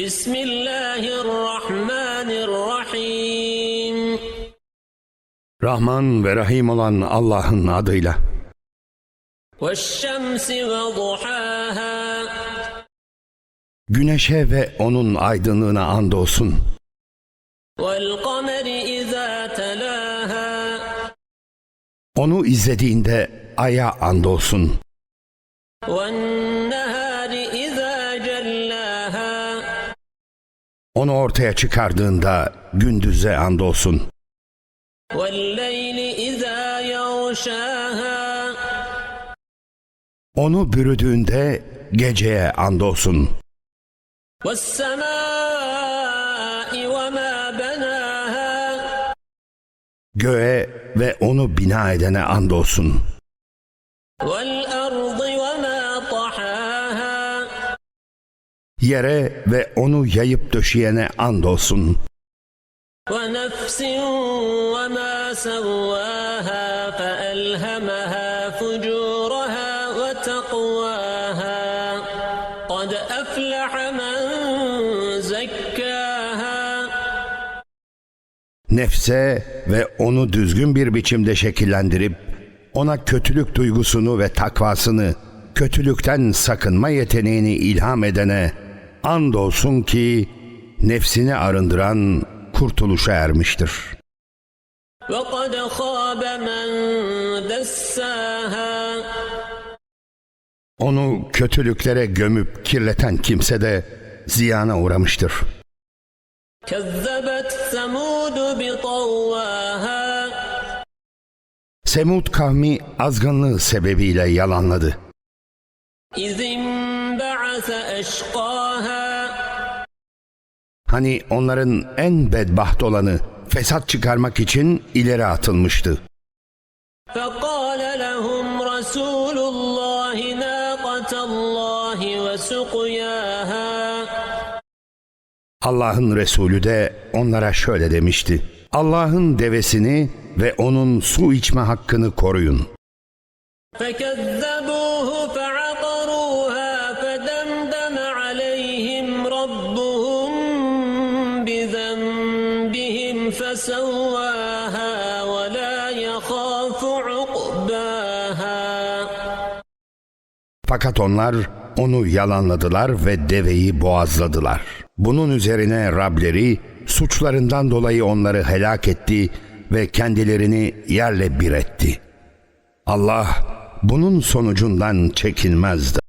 بسم الله الرحمن الرحيم Rahman ve Rahim olan Allah'ın adıyla. والشمس وضحاها Güneşe ve onun aydınlığına andolsun. والقمر إذا تلاها Onu izlediğinde aya andolsun. والنهار Onu ortaya çıkardığında gündüze andolsun. Onu bürüdüğünde geceye andolsun. Göğe ve onu bina edene andolsun. Yere ve onu yayıp döşeyene andolsun. ونفس وما سواها فألهمها فجورها وتقواها قد أفلح من زكاها Nefse ve onu düzgün bir biçimde şekillendirip ona kötülük duygusunu ve takvasını, kötülükten sakınma yeteneğini ilham edene andolsun ki nefsini arındıran kurtuluşa ermiştir. وقد خاب من دساها Onu kötülüklere gömüp kirleten kimse de ziyana uğramıştır. كذبت ثمود بطواها Semud kavmi azgınlığı sebebiyle yalanladı. إذ انبعث أشقاها Hani onların en bedbaht olanı fesat çıkarmak için ileri atılmıştı. فقال لهم رسول الله ناقة الله وسقياها Allah'ın Resulü de onlara şöyle demişti. Allah'ın devesini ve onun su içme hakkını koruyun. فكذبوه فعقروها بذنبهم فسواها ولا يخاف عقباها Fakat onlar onu yalanladılar ve deveyi boğazladılar. Bunun üzerine Rableri suçlarından dolayı onları helak etti ve kendilerini yerle bir etti. Allah bunun sonucundan çekinmez de.